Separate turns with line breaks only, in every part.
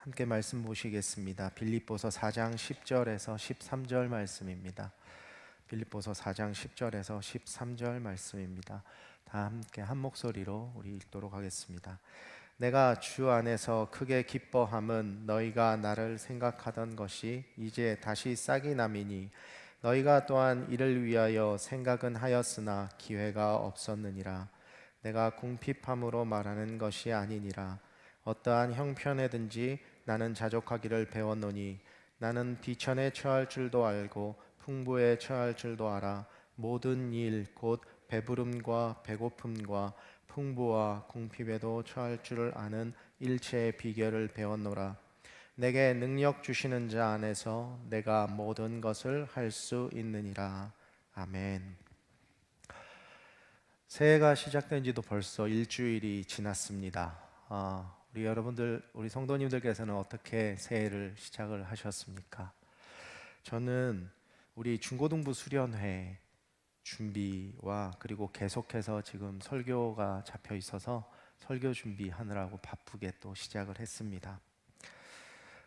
함께 말씀 보시겠습니다. 빌립보서 4장 10절에서 13절 말씀입니다. 빌립보서 4장 10절에서 13절 말씀입니다. 다 함께 한 목소리로 우리 읽도록 하겠습니다. 내가 주 안에서 크게 기뻐함은 너희가 나를 생각하던 것이 이제 다시 싹이 남이니 너희가 또한 이를 위하여 생각은 하였으나 기회가 없었느니라 내가 궁핍함으로 말하는 것이 아니니라 어떠한 형편에든지 나는 자족하기를 배웠노니 나는 비천에 처할 줄도 알고 풍부에 처할 줄도 알아 모든 일 곧 배부름과 배고픔과 풍부와 궁핍에도 처할 줄을 아는 일체의 비결을 배웠노라 내게 능력 주시는 자 안에서 내가 모든 것을 할 수 있느니라 아멘. 새해가 시작된 지도 벌써 일주일이 지났습니다. 아, 우리 여러분들, 우리 성도님들께서는 어떻게 새해를 시작을 하셨습니까? 저는 우리 중고등부 수련회 준비와 그리고 계속해서 지금 설교가 잡혀 있어서 설교 준비하느라고 바쁘게 또 시작을 했습니다.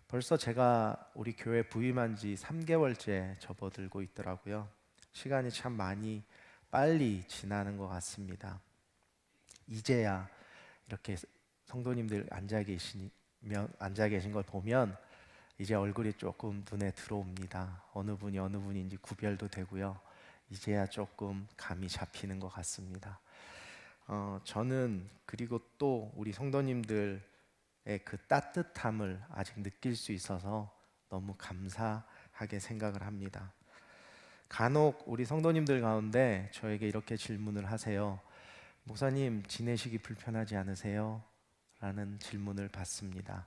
벌써 제가 우리 교회 부임한 지 3개월째 접어들고 있더라고요. 시간이 참 많이 빨리 지나는 것 같습니다. 이제야 이렇게 성도님들 앉아 계시면 앉아 계신 걸 보면 이제 얼굴이 조금 눈에 들어옵니다. 어느 분이 어느 분인지 구별도 되고요. 이제야 조금 감이 잡히는 것 같습니다. 어, 저는 그리고 또 우리 성도님들의 그 따뜻함을 아직 느낄 수 있어서 너무 감사하게 생각을 합니다. 간혹 우리 성도님들 가운데 저에게 이렇게 질문을 하세요. 목사님, 지내시기 불편하지 않으세요? 라는 질문을 받습니다.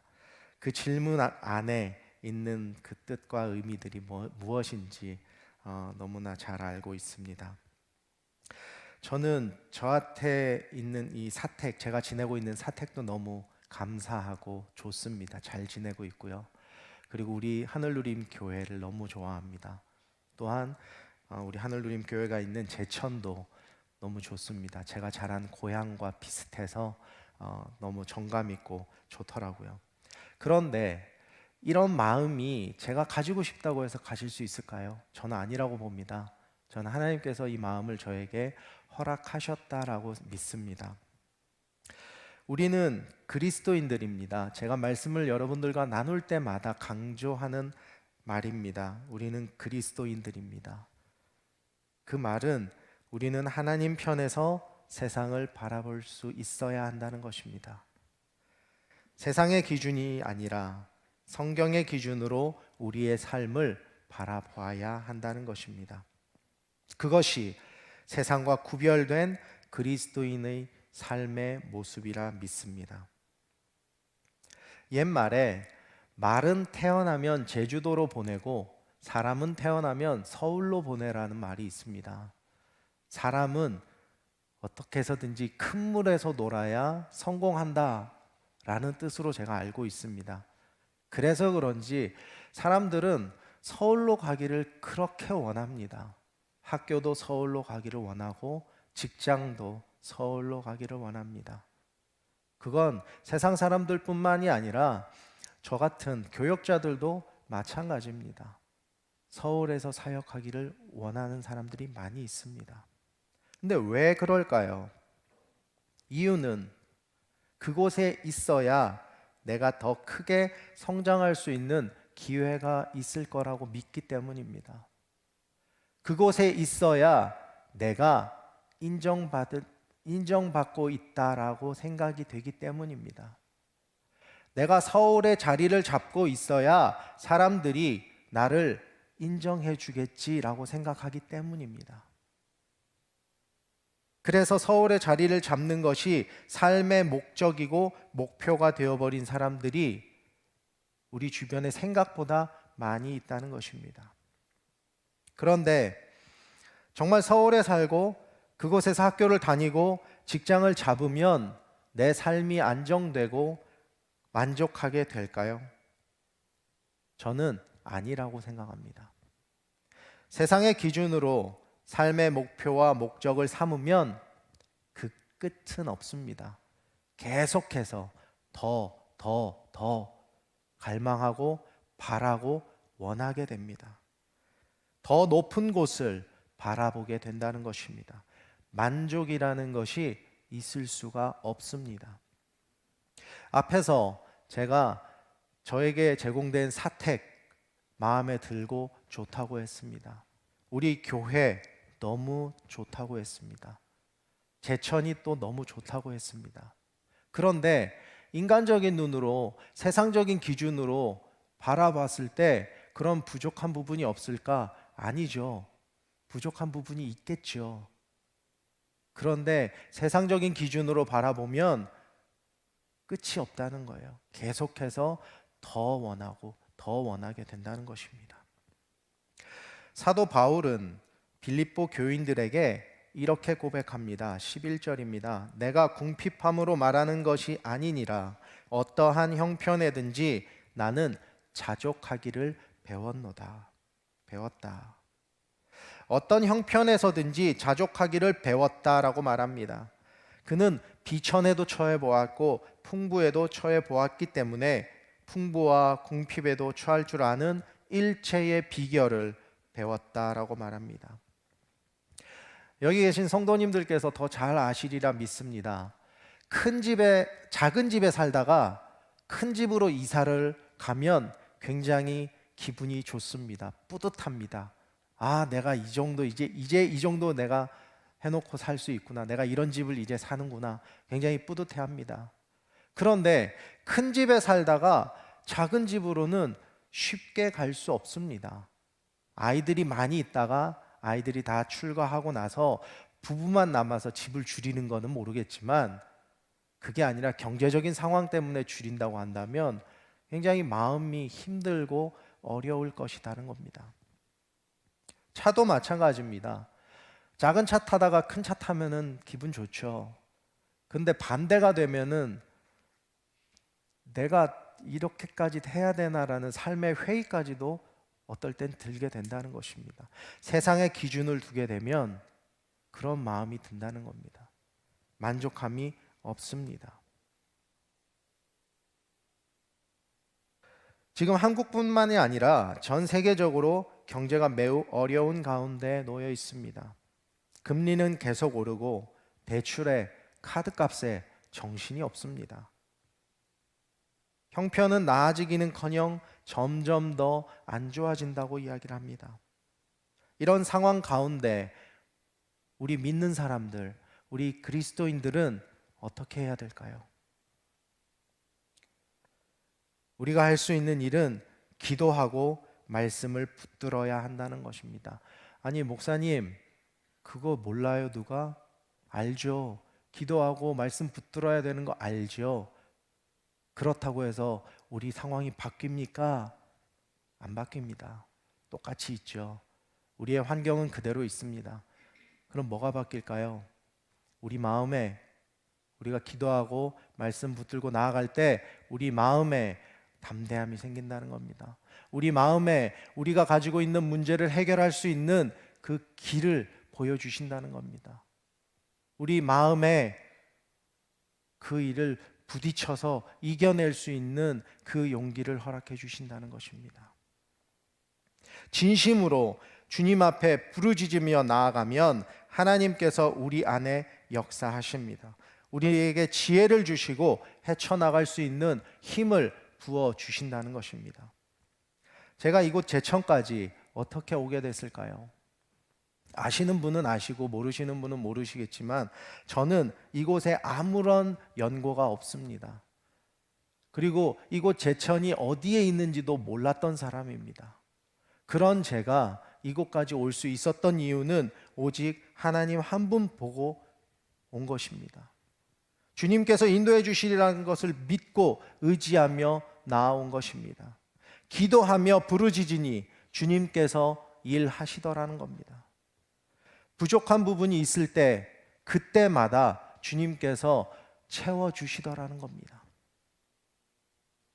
그 질문 아- 안에 있는 그 뜻과 의미들이 뭐- 무엇인지 어, 너무나 잘 알고 있습니다. 저는 저한테 있는 이 사택, 제가 지내고 있는 사택도 너무 감사하고 좋습니다. 잘 지내고 있고요. 그리고 우리 하늘누림 교회를 너무 좋아합니다. 또한 어, 우리 하늘누림 교회가 있는 제천도 너무 좋습니다. 제가 자란 고향과 비슷해서 어, 너무 정감 있고 좋더라고요. 그런데 이런 마음이 제가 가지고 싶다고 해서 가질 수 있을까요? 저는 아니라고 봅니다. 저는 하나님께서 이 마음을 저에게 허락하셨다라고 믿습니다. 우리는 그리스도인들입니다. 제가 말씀을 여러분들과 나눌 때마다 강조하는 말입니다. 우리는 그리스도인들입니다. 그 말은 우리는 하나님 편에서 세상을 바라볼 수 있어야 한다는 것입니다. 세상의 기준이 아니라 성경의 기준으로 우리의 삶을 바라봐야 한다는 것입니다. 그것이 세상과 구별된 그리스도인의 삶의 모습이라 믿습니다. 옛말에 말은 태어나면 제주도로 보내고 사람은 태어나면 서울로 보내라는 말이 있습니다. 사람은 어떻게 해서든지 큰 물에서 놀아야 성공한다 라는 뜻으로 제가 알고 있습니다. 그래서 그런지 사람들은 서울로 가기를 그렇게 원합니다. 학교도 서울로 가기를 원하고 직장도 서울로 가기를 원합니다. 그건 세상 사람들뿐만이 아니라 저 같은 교역자들도 마찬가지입니다. 서울에서 사역하기를 원하는 사람들이 많이 있습니다. 근데 왜 그럴까요? 이유는 그곳에 있어야 내가 더 크게 성장할 수 있는 기회가 있을 거라고 믿기 때문입니다. 그곳에 있어야 내가 인정받을 인정받고 있다라고 생각이 되기 때문입니다. 내가 서울의 자리를 잡고 있어야 사람들이 나를 인정해 주겠지라고 생각하기 때문입니다. 그래서 서울의 자리를 잡는 것이 삶의 목적이고 목표가 되어버린 사람들이 우리 주변에 생각보다 많이 있다는 것입니다. 그런데 정말 서울에 살고 그곳에서 학교를 다니고 직장을 잡으면 내 삶이 안정되고 만족하게 될까요? 저는 아니라고 생각합니다. 세상의 기준으로 삶의 목표와 목적을 삼으면 그 끝은 없습니다. 계속해서 더, 더, 더 갈망하고 바라고 원하게 됩니다. 더 높은 곳을 바라보게 된다는 것입니다. 만족이라는 것이 있을 수가 없습니다. 앞에서 제가 저에게 제공된 사택 마음에 들고 좋다고 했습니다. 우리 교회 너무 좋다고 했습니다. 제천이 또 너무 좋다고 했습니다. 그런데 인간적인 눈으로 세상적인 기준으로 바라봤을 때 그런 부족한 부분이 없을까? 아니죠. 부족한 부분이 있겠죠. 그런데 세상적인 기준으로 바라보면 끝이 없다는 거예요. 계속해서 더 원하고 더 원하게 된다는 것입니다. 사도 바울은 빌립보 교인들에게 이렇게 고백합니다. 11절입니다. 내가 궁핍함으로 말하는 것이 아니니라 어떠한 형편에든지 나는 자족하기를 배웠노다. 배웠다. 어떤 형편에서든지 자족하기를 배웠다라고 말합니다. 그는 비천에도 처해 보았고 풍부에도 처해 보았기 때문에 풍부와 궁핍에도 처할 줄 아는 일체의 비결을 배웠다라고 말합니다. 여기 계신 성도님들께서 더 잘 아시리라 믿습니다. 큰 집에 작은 집에 살다가 큰 집으로 이사를 가면 굉장히 기분이 좋습니다. 뿌듯합니다. 아, 내가 이 정도 이제 이제 이 정도 내가 해놓고 살 수 있구나. 내가 이런 집을 이제 사는구나. 굉장히 뿌듯해합니다. 그런데 큰 집에 살다가 작은 집으로는 쉽게 갈 수 없습니다. 아이들이 많이 있다가 아이들이 다 출가하고 나서 부부만 남아서 집을 줄이는 거는 모르겠지만 그게 아니라 경제적인 상황 때문에 줄인다고 한다면 굉장히 마음이 힘들고 어려울 것이라는 겁니다. 차도 마찬가지입니다. 작은 차 타다가 큰 차 타면은 기분 좋죠. 근데 반대가 되면은 내가 이렇게까지 해야 되나라는 삶의 회의까지도 어떨 땐 들게 된다는 것입니다. 세상의 기준을 두게 되면 그런 마음이 든다는 겁니다. 만족함이 없습니다. 지금 한국뿐만이 아니라 전 세계적으로 경제가 매우 어려운 가운데 놓여 있습니다. 금리는 계속 오르고 대출에 카드값에 정신이 없습니다. 형편은 나아지기는커녕 점점 더 안 좋아진다고 이야기를 합니다. 이런 상황 가운데 우리 믿는 사람들, 우리 그리스도인들은 어떻게 해야 될까요? 우리가 할 수 있는 일은 기도하고 말씀을 붙들어야 한다는 것입니다. 아니, 목사님, 그거 몰라요, 누가? 알죠. 기도하고 말씀 붙들어야 되는 거 알죠. 그렇다고 해서 우리 상황이 바뀝니까? 안 바뀝니다. 똑같이 있죠. 우리의 환경은 그대로 있습니다. 그럼 뭐가 바뀔까요? 우리 마음에 우리가 기도하고 말씀 붙들고 나아갈 때 우리 마음에 담대함이 생긴다는 겁니다. 우리 마음에 우리가 가지고 있는 문제를 해결할 수 있는 그 길을 보여주신다는 겁니다. 우리 마음에 그 일을 부딪혀서 이겨낼 수 있는 그 용기를 허락해 주신다는 것입니다. 진심으로 주님 앞에 부르짖으며 나아가면 하나님께서 우리 안에 역사하십니다. 우리에게 지혜를 주시고 헤쳐나갈 수 있는 힘을 부어 주신다는 것입니다. 제가 이곳 제천까지 어떻게 오게 됐을까요? 아시는 분은 아시고 모르시는 분은 모르시겠지만 저는 이곳에 아무런 연고가 없습니다. 그리고 이곳 제천이 어디에 있는지도 몰랐던 사람입니다. 그런 제가 이곳까지 올 수 있었던 이유는 오직 하나님 한 분 보고 온 것입니다. 주님께서 인도해 주시리라는 것을 믿고 의지하며 나아온 것입니다. 기도하며 부르짖으니 주님께서 일하시더라는 겁니다. 부족한 부분이 있을 때 그때마다 주님께서 채워 주시더라는 겁니다.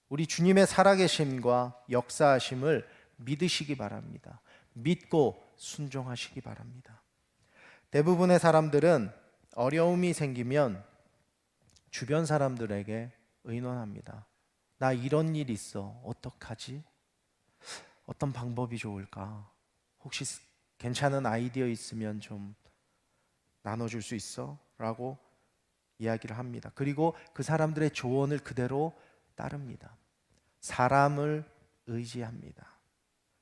우리 주님의 살아계심과 역사하심을 믿으시기 바랍니다. 믿고 순종하시기 바랍니다. 대부분의 사람들은 어려움이 생기면 주변 사람들에게 의논합니다. 나 이런 일 있어. 어떡하지? 어떤 방법이 좋을까? 혹시 스- 괜찮은 아이디어 있으면 좀 나눠줄 수 있어? 라고 이야기를 합니다. 그리고 그 사람들의 조언을 그대로 따릅니다. 사람을 의지합니다.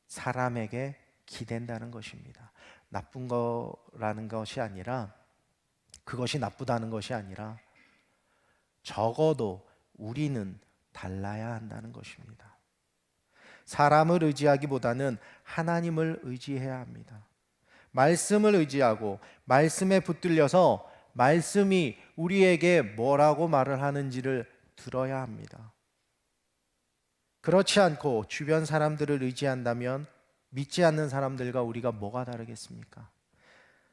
사람에게 기댄다는 것입니다. 나쁜 거라는 것이 아니라 그것이 나쁘다는 것이 아니라 적어도 우리는 달라야 한다는 것입니다. 사람을 의지하기보다는 하나님을 의지해야 합니다. 말씀을 의지하고 말씀에 붙들려서 말씀이 우리에게 뭐라고 말을 하는지를 들어야 합니다. 그렇지 않고 주변 사람들을 의지한다면 믿지 않는 사람들과 우리가 뭐가 다르겠습니까?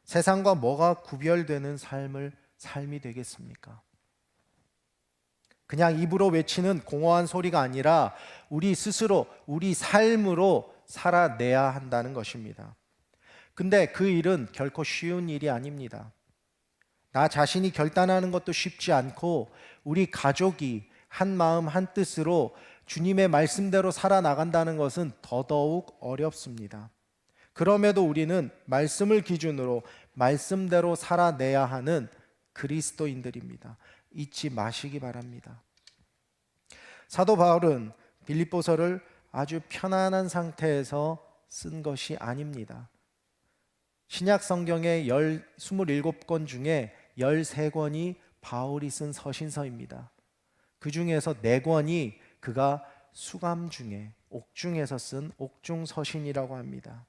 세상과 뭐가 구별되는 삶을 삶이 되겠습니까? 그냥 입으로 외치는 공허한 소리가 아니라 우리 스스로 우리 삶으로 살아내야 한다는 것입니다. 근데 그 일은 결코 쉬운 일이 아닙니다. 나 자신이 결단하는 것도 쉽지 않고 우리 가족이 한 마음 한 뜻으로 주님의 말씀대로 살아나간다는 것은 더더욱 어렵습니다. 그럼에도 우리는 말씀을 기준으로 말씀대로 살아내야 하는 그리스도인들입니다. 잊지 마시기 바랍니다. 사도 바울은 빌립보서를 아주 편안한 상태에서 쓴 것이 아닙니다. 신약 성경의 27권 중에 13권이 바울이 쓴 서신서입니다. 그 중에서 4권이 그가 수감 중에 옥중에서 쓴 옥중 서신이라고 합니다.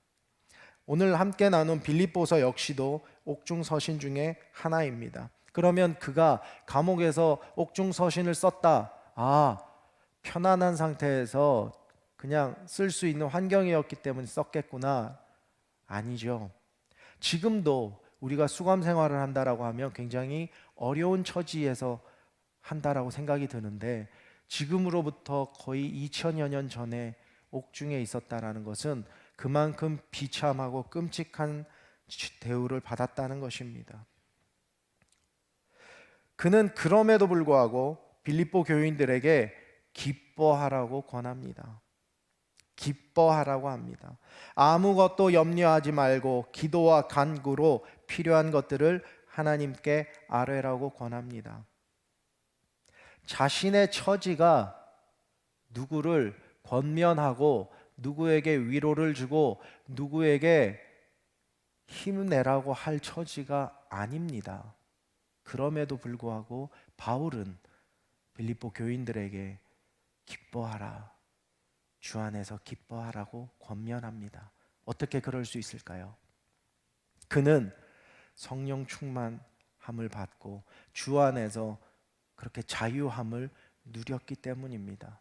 오늘 함께 나눈 빌립보서 역시도 옥중 서신 중에 하나입니다. 그러면 그가 감옥에서 옥중 서신을 썼다. 아, 편안한 상태에서 그냥 쓸 수 있는 환경이었기 때문에 썼겠구나. 아니죠. 지금도 우리가 수감 생활을 한다라고 하면 굉장히 어려운 처지에서 한다라고 생각이 드는데 지금으로부터 거의 2000여 년 전에 옥중에 있었다라는 것은 그만큼 비참하고 끔찍한 대우를 받았다는 것입니다. 그는 그럼에도 불구하고 빌립보 교인들에게 기뻐하라고 권합니다. 기뻐하라고 합니다. 아무것도 염려하지 말고 기도와 간구로 필요한 것들을 하나님께 아뢰라고 권합니다. 자신의 처지가 누구를 권면하고 누구에게 위로를 주고 누구에게 힘을 내라고 할 처지가 아닙니다. 그럼에도 불구하고 바울은 빌립보 교인들에게 기뻐하라. 주 안에서 기뻐하라고 권면합니다. 어떻게 그럴 수 있을까요? 그는 성령 충만함을 받고 주 안에서 그렇게 자유함을 누렸기 때문입니다.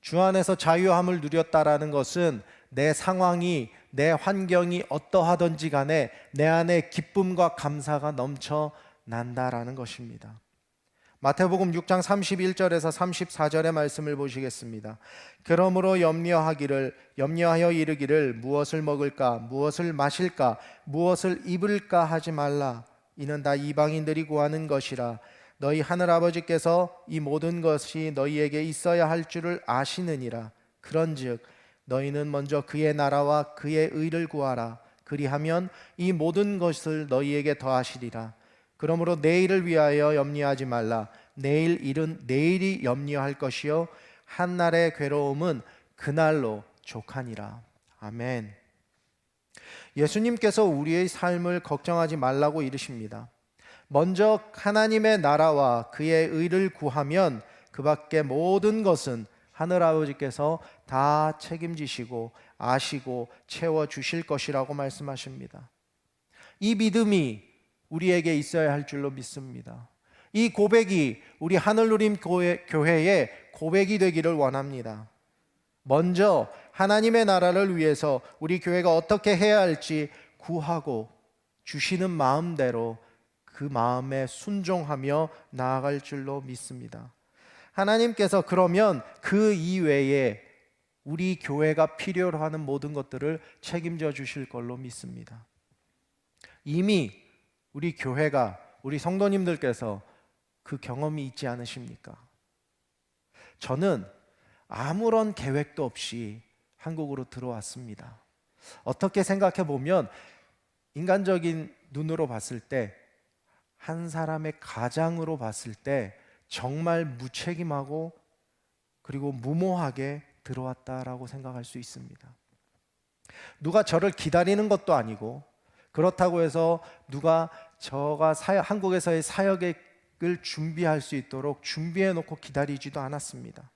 주 안에서 자유함을 누렸다라는 것은 내 상황이 내 환경이 어떠하든지 간에 내 안에 기쁨과 감사가 넘쳐 난다라는 것입니다. 마태복음 6장 31절에서 34절의 말씀을 보시겠습니다. 그러므로 염려하기를 염려하여 이르기를 무엇을 먹을까 무엇을 마실까 무엇을 입을까 하지 말라. 이는 다 이방인들이 구하는 것이라. 너희 하늘 아버지께서 이 모든 것이 너희에게 있어야 할 줄을 아시느니라. 그런즉 너희는 먼저 그의 나라와 그의 의를 구하라. 그리하면 이 모든 것을 너희에게 더하시리라 그러므로 내일을 위하여 염려하지 말라. 내일 일은 내일이 염려할 것이요 한 날의 괴로움은 그날로 족하니라. 아멘. 예수님께서 우리의 삶을 걱정하지 말라고 이르십니다. 먼저 하나님의 나라와 그의 의를 구하면 그 밖에 모든 것은 하늘 아버지께서 다 책임지시고 아시고 채워 주실 것이라고 말씀하십니다. 이 믿음이 우리에게 있어야 할 줄로 믿습니다. 이 고백이 우리 하늘누림 교회의 고백이 되기를 원합니다. 먼저 하나님의 나라를 위해서 우리 교회가 어떻게 해야 할지 구하고 주시는 마음대로 그 마음에 순종하며 나아갈 줄로 믿습니다. 하나님께서 그러면 그 이외에 우리 교회가 필요로 하는 모든 것들을 책임져 주실 걸로 믿습니다. 이미 우리 교회가 우리 성도님들께서 그 경험이 있지 않으십니까? 저는 아무런 계획도 없이 한국으로 들어왔습니다. 어떻게 생각해 보면 인간적인 눈으로 봤을 때 한 사람의 가장으로 봤을 때 정말 무책임하고 그리고 무모하게 들어왔다라고 생각할 수 있습니다. 누가 저를 기다리는 것도 아니고 그렇다고 해서 누가 저가 사역, 한국에서의 사역을 준비할 수 있도록 준비해 놓고 기다리지도 않았습니다.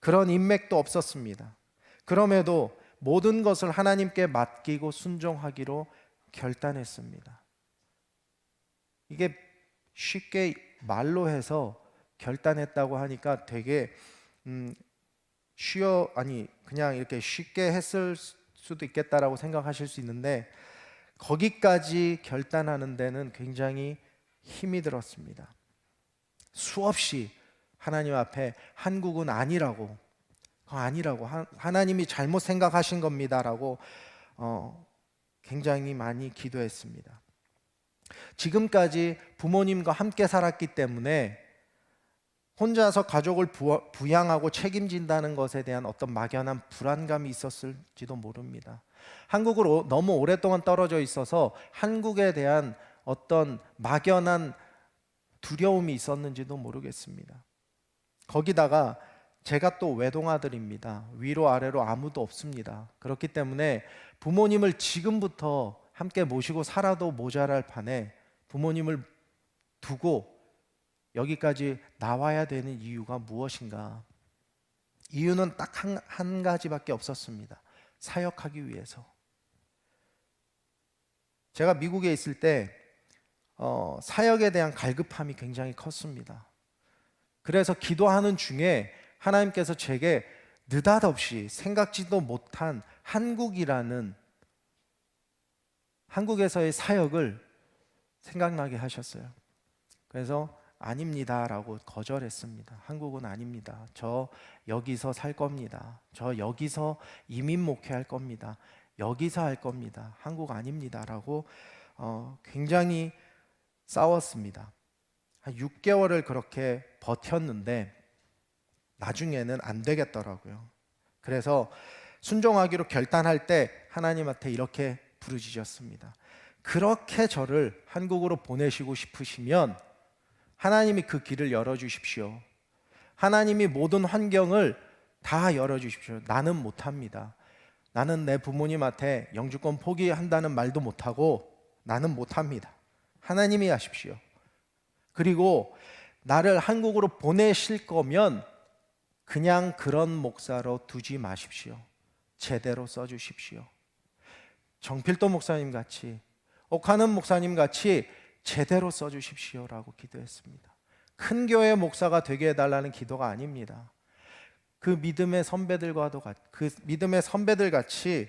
그런 인맥도 없었습니다. 그럼에도 모든 것을 하나님께 맡기고 순종하기로 결단했습니다. 이게 쉽게 말로 해서 결단했다고 하니까 되게 음, 쉬어 아니 그냥 이렇게 쉽게 했을 수도 있겠다라고 생각하실 수 있는데 거기까지 결단하는 데는 굉장히 힘이 들었습니다. 수없이 하나님 앞에 한국은 아니라고 아니라고 하, 하나님이 잘못 생각하신 겁니다라고 어, 굉장히 많이 기도했습니다. 지금까지 부모님과 함께 살았기 때문에 혼자서 가족을 부, 부양하고 책임진다는 것에 대한 어떤 막연한 불안감이 있었을지도 모릅니다. 한국으로 너무 오랫동안 떨어져 있어서 한국에 대한 어떤 막연한 두려움이 있었는지도 모르겠습니다. 거기다가 제가 또 외동아들입니다. 위로 아래로 아무도 없습니다. 그렇기 때문에 부모님을 지금부터 함께 모시고 살아도 모자랄 판에 부모님을 두고 여기까지 나와야 되는 이유가 무엇인가? 이유는 딱한 한 가지밖에 없었습니다. 사역하기 위해서. 제가 미국에 있을 때 어, 사역에 대한 갈급함이 굉장히 컸습니다. 그래서 기도하는 중에 하나님께서 제게 느닷없이 생각지도 못한 한국이라는 한국에서의 사역을 생각나게 하셨어요. 그래서 아닙니다 라고 거절했습니다. 한국은 아닙니다. 저 여기서 살 겁니다. 저 여기서 이민 목회할 겁니다. 여기서 할 겁니다. 한국 아닙니다 라고 어, 굉장히 싸웠습니다. 한 6개월을 그렇게 버텼는데 나중에는 안 되겠더라고요. 그래서 순종하기로 결단할 때 하나님한테 이렇게 부르짖었습니다. 그렇게 저를 한국으로 보내시고 싶으시면 하나님이 그 길을 열어 주십시오. 하나님이 모든 환경을 다 열어 주십시오. 나는 못 합니다. 나는 내 부모님한테 영주권 포기한다는 말도 못 하고 나는 못 합니다. 하나님이 하십시오. 그리고 나를 한국으로 보내실 거면 그냥 그런 목사로 두지 마십시오. 제대로 써 주십시오. 정필도 목사님 같이 옥하는 목사님 같이 제대로 써 주십시오라고 기도했습니다. 큰 교회 목사가 되게 해달라는 기도가 아닙니다. 그 믿음의 선배들과도 같, 그 믿음의 선배들 같이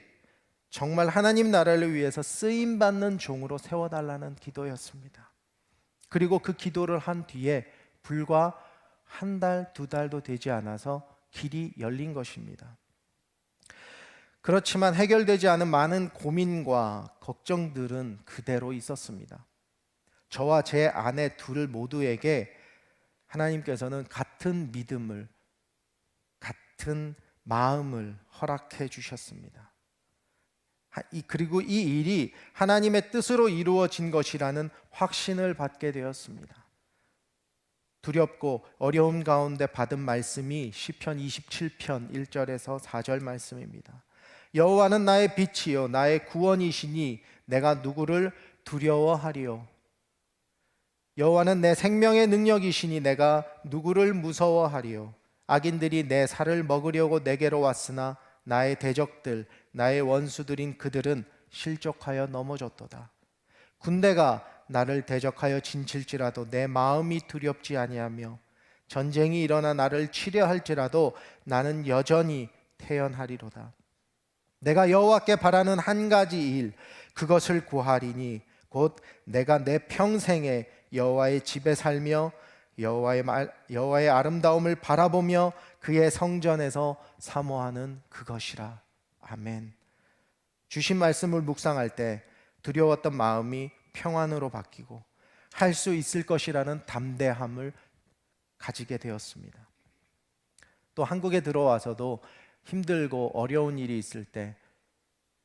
정말 하나님 나라를 위해서 쓰임 받는 종으로 세워달라는 기도였습니다. 그리고 그 기도를 한 뒤에 불과 한 달, 두 달도 되지 않아서 길이 열린 것입니다. 그렇지만 해결되지 않은 많은 고민과 걱정들은 그대로 있었습니다. 저와 제 아내 둘 모두에게 하나님께서는 같은 믿음을, 같은 마음을 허락해 주셨습니다. 그리고 이 일이 하나님의 뜻으로 이루어진 것이라는 확신을 받게 되었습니다. 두렵고 어려움 가운데 받은 말씀이 시편 27편 1절에서 4절 말씀입니다. 여호와는 나의 빛이요 나의 구원이시니 내가 누구를 두려워하리요 여호와는 내 생명의 능력이시니 내가 누구를 무서워하리요? 악인들이 내 살을 먹으려고 내게로 왔으나 나의 대적들 나의 원수들인 그들은 실족하여 넘어졌도다. 군대가 나를 대적하여 진칠지라도 내 마음이 두렵지 아니하며 전쟁이 일어나 나를 치려 할지라도 나는 여전히 태연하리로다. 내가 여호와께 바라는 한 가지 일 그것을 구하리니 곧 내가 내 평생에 여호와의 집에 살며 여호와의 말 여호와의 아름다움을 바라보며 그의 성전에서 사모하는 그것이라 아멘. 주신 말씀을 묵상할 때 두려웠던 마음이 평안으로 바뀌고 할 수 있을 것이라는 담대함을 가지게 되었습니다. 또 한국에 들어와서도 힘들고 어려운 일이 있을 때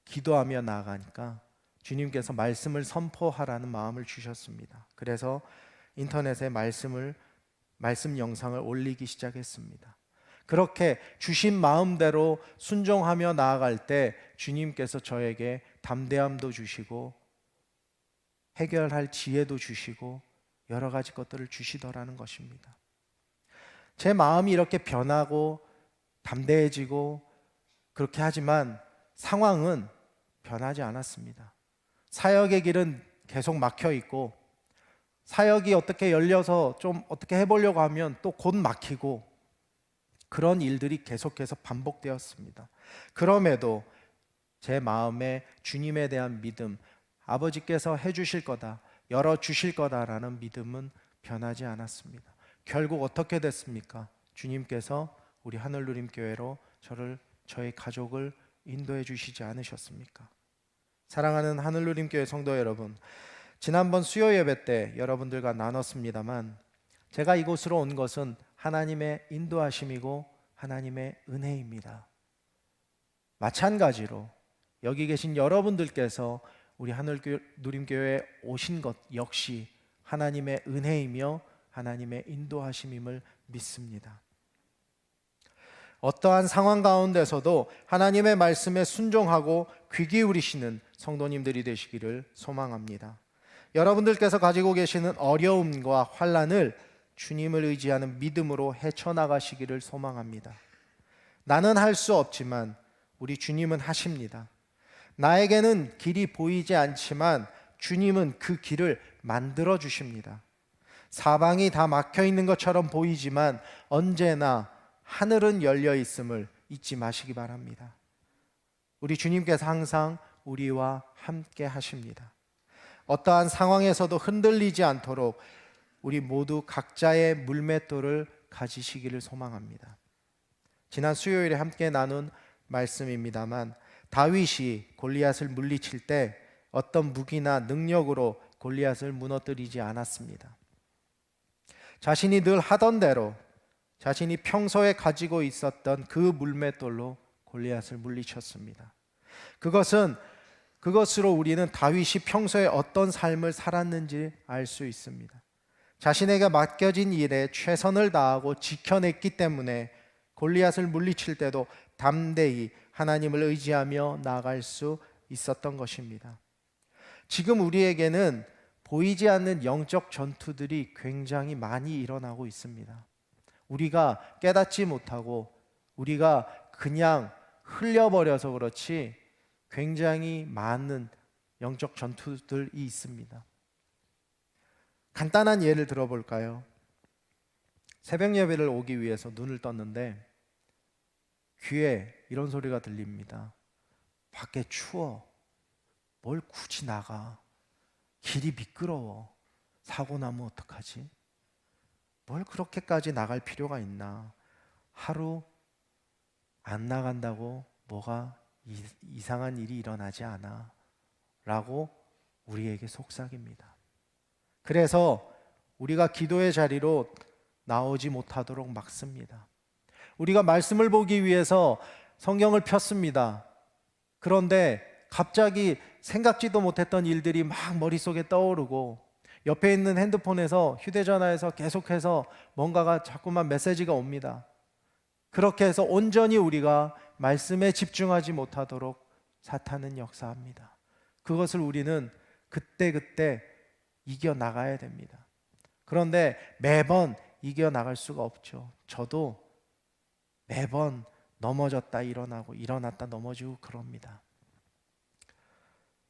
기도하며 나아가니까 주님께서 말씀을 선포하라는 마음을 주셨습니다. 그래서 인터넷에 말씀을 말씀 영상을 올리기 시작했습니다. 그렇게 주신 마음대로 순종하며 나아갈 때 주님께서 저에게 담대함도 주시고 해결할 지혜도 주시고 여러 가지 것들을 주시더라는 것입니다. 제 마음이 이렇게 변하고 담대해지고 그렇게 하지만 상황은 변하지 않았습니다. 사역의 길은 계속 막혀 있고 사역이 어떻게 열려서 좀 어떻게 해보려고 하면 또 곧 막히고 그런 일들이 계속해서 반복되었습니다. 그럼에도 제 마음에 주님에 대한 믿음, 아버지께서 해주실 거다, 열어주실 거다라는 믿음은 변하지 않았습니다. 결국 어떻게 됐습니까? 주님께서 우리 하늘누림교회로 저를, 저의 가족을 인도해 주시지 않으셨습니까? 사랑하는 하늘누림교회 성도 여러분, 지난번 수요 예배 때 여러분들과 나눴습니다만 제가 이곳으로 온 것은 하나님의 인도하심이고 하나님의 은혜입니다. 마찬가지로 여기 계신 여러분들께서 우리 하늘 누림교회에 오신 것 역시 하나님의 은혜이며 하나님의 인도하심임을 믿습니다. 어떠한 상황 가운데서도 하나님의 말씀에 순종하고 귀 기울이시는 성도님들이 되시기를 소망합니다. 여러분들께서 가지고 계시는 어려움과 환란을 주님을 의지하는 믿음으로 헤쳐나가시기를 소망합니다. 나는 할 수 없지만 우리 주님은 하십니다. 나에게는 길이 보이지 않지만 주님은 그 길을 만들어 주십니다. 사방이 다 막혀 있는 것처럼 보이지만 언제나 하늘은 열려 있음을 잊지 마시기 바랍니다. 우리 주님께서 항상 우리와 함께 하십니다. 어떠한 상황에서도 흔들리지 않도록 우리 모두 각자의 물맷돌을 가지시기를 소망합니다. 지난 수요일에 함께 나눈 말씀입니다만 다윗이 골리앗을 물리칠 때 어떤 무기나 능력으로 골리앗을 무너뜨리지 않았습니다. 자신이 늘 하던 대로 자신이 평소에 가지고 있었던 그 물맷돌로 골리앗을 물리쳤습니다. 그것은 그것으로 우리는 다윗이 평소에 어떤 삶을 살았는지 알 수 있습니다. 자신에게 맡겨진 일에 최선을 다하고 지켜냈기 때문에 골리앗을 물리칠 때도 담대히 하나님을 의지하며 나아갈 수 있었던 것입니다. 지금 우리에게는 보이지 않는 영적 전투들이 굉장히 많이 일어나고 있습니다. 우리가 깨닫지 못하고 우리가 그냥 흘려버려서 그렇지 굉장히 많은 영적 전투들이 있습니다. 간단한 예를 들어볼까요? 새벽 예배를 오기 위해서 눈을 떴는데 귀에 이런 소리가 들립니다. 밖에 추워. 뭘 굳이 나가? 길이 미끄러워. 사고 나면 어떡하지? 뭘 그렇게까지 나갈 필요가 있나? 하루 안 나간다고 뭐가 이, 상한 일이 일어나지 않아. 라고 우리에게 속삭입니다. 그래서 우리가 기도의 자리로 나오지 못하도록 막습니다. 우리가 말씀을 보기 위해서 성경을 폈습니다. 그런데 갑자기 생각지도 못했던 일들이 막 머릿속에 떠오르고 옆에 있는 핸드폰에서 휴대전화에서 계속해서 뭔가가 자꾸만 메시지가 옵니다. 그렇게 해서 온전히 우리가 말씀에 집중하지 못하도록 사탄은 역사합니다. 그것을 우리는 그때그때 이겨 나가야 됩니다. 그런데 매번 이겨 나갈 수가 없죠. 저도 매번 넘어졌다 일어나고 일어났다 넘어지고 그럽니다.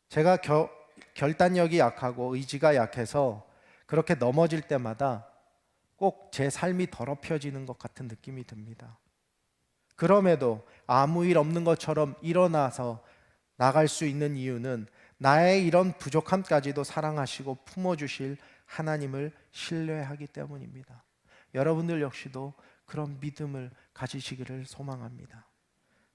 제가 겨, 결단력이 약하고 의지가 약해서 그렇게 넘어질 때마다 꼭 제 삶이 더럽혀지는 것 같은 느낌이 듭니다. 그럼에도 아무 일 없는 것처럼 일어나서 나갈 수 있는 이유는 나의 이런 부족함까지도 사랑하시고 품어주실 하나님을 신뢰하기 때문입니다. 여러분들 역시도 그런 믿음을 가지시기를 소망합니다.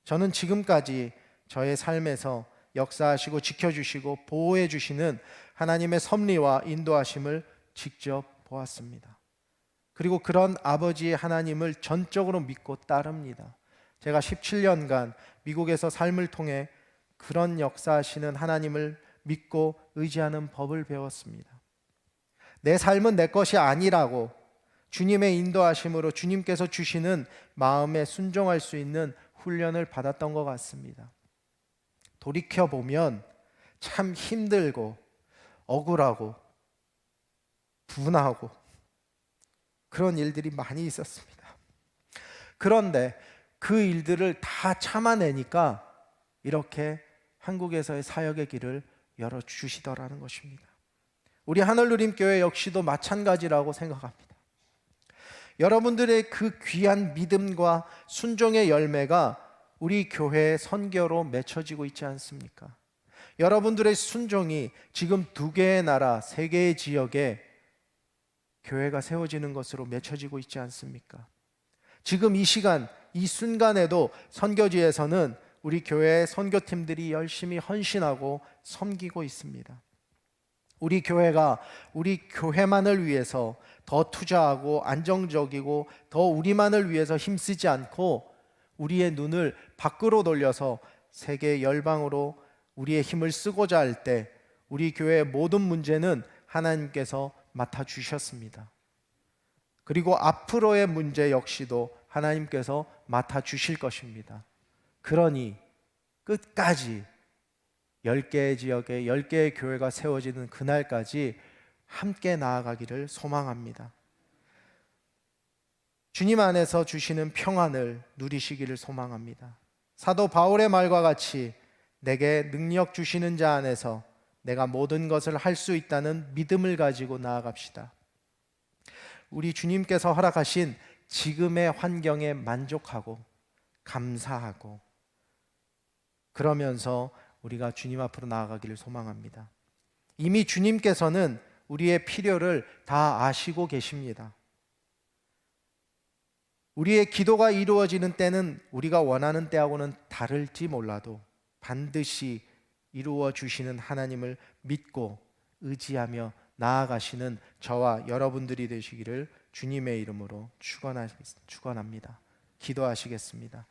저는 지금까지 저의 삶에서 역사하시고 지켜주시고 보호해 주시는 하나님의 섭리와 인도하심을 직접 보았습니다. 그리고 그런 아버지의 하나님을 전적으로 믿고 따릅니다. 제가 17년간 미국에서 삶을 통해 그런 역사하시는 하나님을 믿고 의지하는 법을 배웠습니다. 내 삶은 내 것이 아니라고 주님의 인도하심으로 주님께서 주시는 마음에 순종할 수 있는 훈련을 받았던 것 같습니다. 돌이켜 보면 참 힘들고 억울하고 분하고 그런 일들이 많이 있었습니다. 그런데 그 일들을 다 참아내니까 이렇게 한국에서의 사역의 길을 열어 주시더라는 것입니다. 우리 하늘누림 교회 역시도 마찬가지라고 생각합니다. 여러분들의 그 귀한 믿음과 순종의 열매가 우리 교회의 선교로 맺혀지고 있지 않습니까? 여러분들의 순종이 지금 두 개의 나라, 세 개의 지역에 교회가 세워지는 것으로 맺혀지고 있지 않습니까? 지금 이 시간, 이 순간에도 선교지에서는 우리 교회의 선교팀들이 열심히 헌신하고 섬기고 있습니다. 우리 교회가 우리 교회만을 위해서 더 투자하고 안정적이고 더 우리만을 위해서 힘쓰지 않고 우리의 눈을 밖으로 돌려서 세계 열방으로 우리의 힘을 쓰고자 할 때 우리 교회의 모든 문제는 하나님께서 맡아 주셨습니다. 그리고 앞으로의 문제 역시도 하나님께서 맡아 주실 것입니다. 그러니 끝까지 10개의 지역에 10개의 교회가 세워지는 그날까지 함께 나아가기를 소망합니다. 주님 안에서 주시는 평안을 누리시기를 소망합니다. 사도 바울의 말과 같이 내게 능력 주시는 자 안에서 내가 모든 것을 할 수 있다는 믿음을 가지고 나아갑시다. 우리 주님께서 허락하신 지금의 환경에 만족하고 감사하고 그러면서 우리가 주님 앞으로 나아가기를 소망합니다. 이미 주님께서는 우리의 필요를 다 아시고 계십니다. 우리의 기도가 이루어지는 때는 우리가 원하는 때하고는 다를지 몰라도 반드시 이루어 주시는 하나님을 믿고 의지하며 나아가시는 저와 여러분들이 되시기를 주님의 이름으로 축원합니다. 기도하시겠습니다.